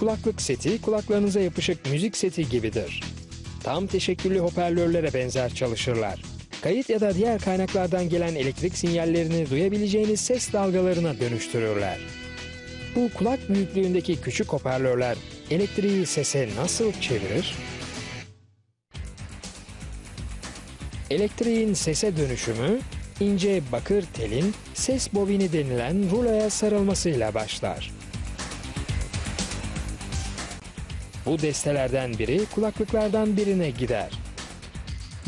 kulaklık seti kulaklarınıza yapışık müzik seti gibidir. Tam teşekküllü hoparlörlere benzer çalışırlar. Kayıt ya da diğer kaynaklardan gelen elektrik sinyallerini duyabileceğiniz ses dalgalarına dönüştürürler. Bu kulak büyüklüğündeki küçük hoparlörler elektriği sese nasıl çevirir? Elektriğin sese dönüşümü ince bakır telin ses bobini denilen ruloya sarılmasıyla başlar. Bu destelerden biri kulaklıklardan birine gider.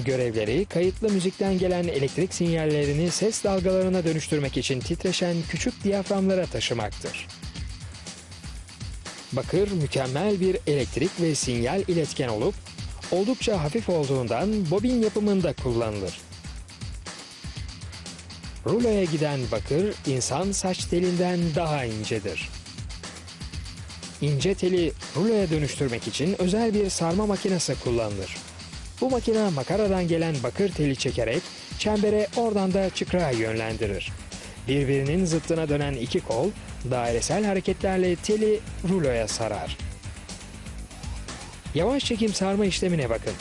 Görevleri kayıtlı müzikten gelen elektrik sinyallerini ses dalgalarına dönüştürmek için titreşen küçük diyaframlara taşımaktır. Bakır mükemmel bir elektrik ve sinyal iletken olup oldukça hafif olduğundan bobin yapımında kullanılır. Ruloya giden bakır insan saç telinden daha incedir. İnce teli ruloya dönüştürmek için özel bir sarma makinesi kullanılır. Bu makine makaradan gelen bakır teli çekerek çembere oradan da çıkrağa yönlendirir. Birbirinin zıttına dönen iki kol dairesel hareketlerle teli ruloya sarar. Yavaş çekim sarma işlemine bakın.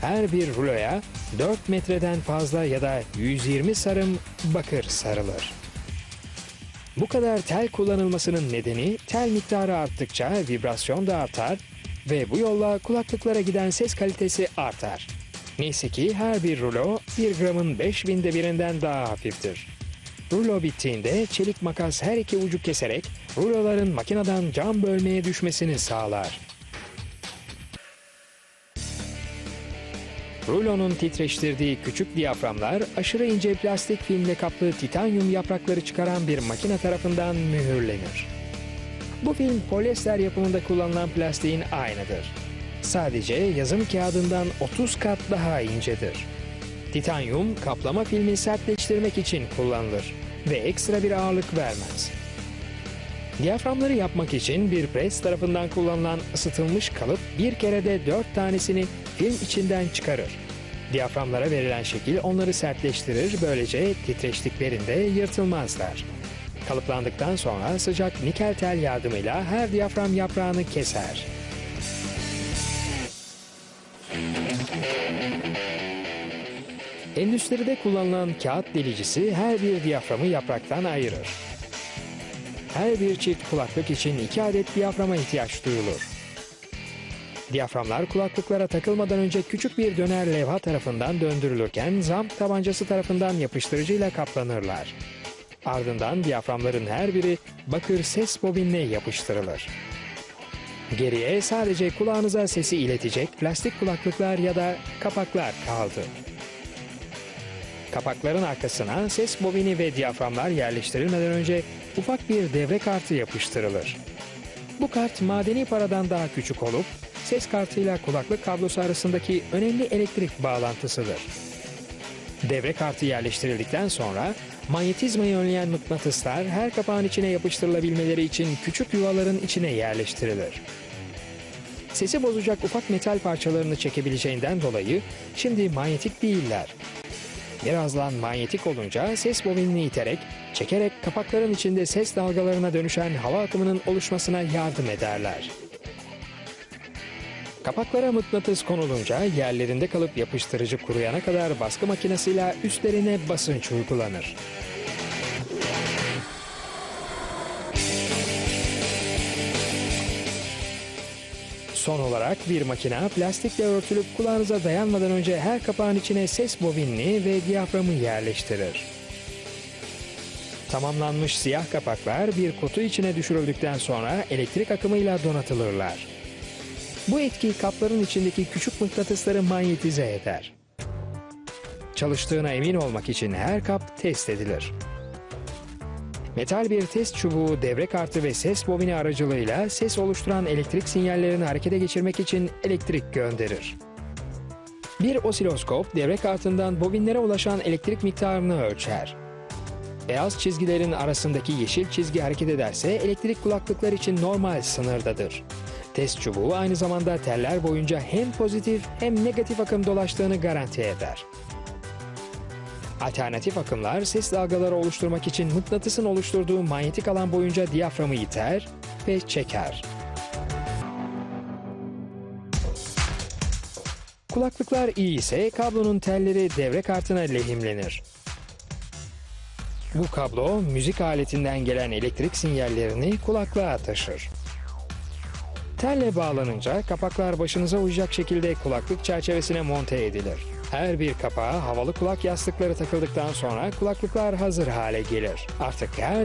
Her bir ruloya 4 metreden fazla ya da 120 sarım bakır sarılır. Bu kadar tel kullanılmasının nedeni tel miktarı arttıkça vibrasyon da artar ve bu yolla kulaklıklara giden ses kalitesi artar. Neyse ki her bir rulo 1 gramın 5000'de birinden daha hafiftir. Rulo bittiğinde çelik makas her iki ucu keserek ruloların makineden cam bölmeye düşmesini sağlar. Rulonun titreştirdiği küçük diyaframlar aşırı ince plastik filmle kaplı titanyum yaprakları çıkaran bir makine tarafından mühürlenir. Bu film polyester yapımında kullanılan plastiğin aynıdır. Sadece yazım kağıdından 30 kat daha incedir. Titanyum kaplama filmi sertleştirmek için kullanılır ve ekstra bir ağırlık vermez. Diyaframları yapmak için bir pres tarafından kullanılan ısıtılmış kalıp bir kerede dört tanesini film içinden çıkarır. Diyaframlara verilen şekil onları sertleştirir, böylece titreştiklerinde yırtılmazlar. Kalıplandıktan sonra sıcak nikel tel yardımıyla her diyafram yaprağını keser. Endüstride kullanılan kağıt delicisi her bir diyaframı yapraktan ayırır. Her bir çift kulaklık için iki adet diyaframa ihtiyaç duyulur. Diyaframlar kulaklıklara takılmadan önce küçük bir döner levha tarafından döndürülürken zamp tabancası tarafından yapıştırıcıyla kaplanırlar. Ardından diyaframların her biri bakır ses bobinle yapıştırılır. Geriye sadece kulağınıza sesi iletecek plastik kulaklıklar ya da kapaklar kaldı. Kapakların arkasına ses bobini ve diyaframlar yerleştirilmeden önce ufak bir devre kartı yapıştırılır. Bu kart madeni paradan daha küçük olup ses kartıyla kulaklık kablosu arasındaki önemli elektrik bağlantısıdır. Devre kartı yerleştirildikten sonra manyetizmayı önleyen mıknatıslar her kapağın içine yapıştırılabilmeleri için küçük yuvaların içine yerleştirilir. Sesi bozacak ufak metal parçalarını çekebileceğinden dolayı şimdi manyetik değiller. Birazdan manyetik olunca ses bobinini iterek, çekerek kapakların içinde ses dalgalarına dönüşen hava akımının oluşmasına yardım ederler. Kapaklara mıknatıs konulunca yerlerinde kalıp yapıştırıcı kuruyana kadar baskı makinesiyle üstlerine basınç uygulanır. Son olarak bir makina plastikle örtülüp kulağınıza dayanmadan önce her kapağın içine ses bobinini ve diyaframı yerleştirir. Tamamlanmış siyah kapaklar bir kutu içine düşürüldükten sonra elektrik akımıyla donatılırlar. Bu etki kapların içindeki küçük mıknatısları manyetize eder. Çalıştığına emin olmak için her kap test edilir. Metal bir test çubuğu, devre kartı ve ses bobini aracılığıyla ses oluşturan elektrik sinyallerini harekete geçirmek için elektrik gönderir. Bir osiloskop devre kartından bobinlere ulaşan elektrik miktarını ölçer. Beyaz çizgilerin arasındaki yeşil çizgi hareket ederse elektrik kulaklıklar için normal sınırdadır. Test çubuğu aynı zamanda teller boyunca hem pozitif hem negatif akım dolaştığını garanti eder. Alternatif akımlar ses dalgaları oluşturmak için mıknatısın oluşturduğu manyetik alan boyunca diyaframı iter ve çeker. Kulaklıklar iyi ise kablonun telleri devre kartına lehimlenir. Bu kablo müzik aletinden gelen elektrik sinyallerini kulaklığa taşır. Telle bağlanınca kapaklar başınıza uyacak şekilde kulaklık çerçevesine monte edilir. Her bir kapağa havalı kulak yastıkları takıldıktan sonra kulaklıklar hazır hale gelir. Artık her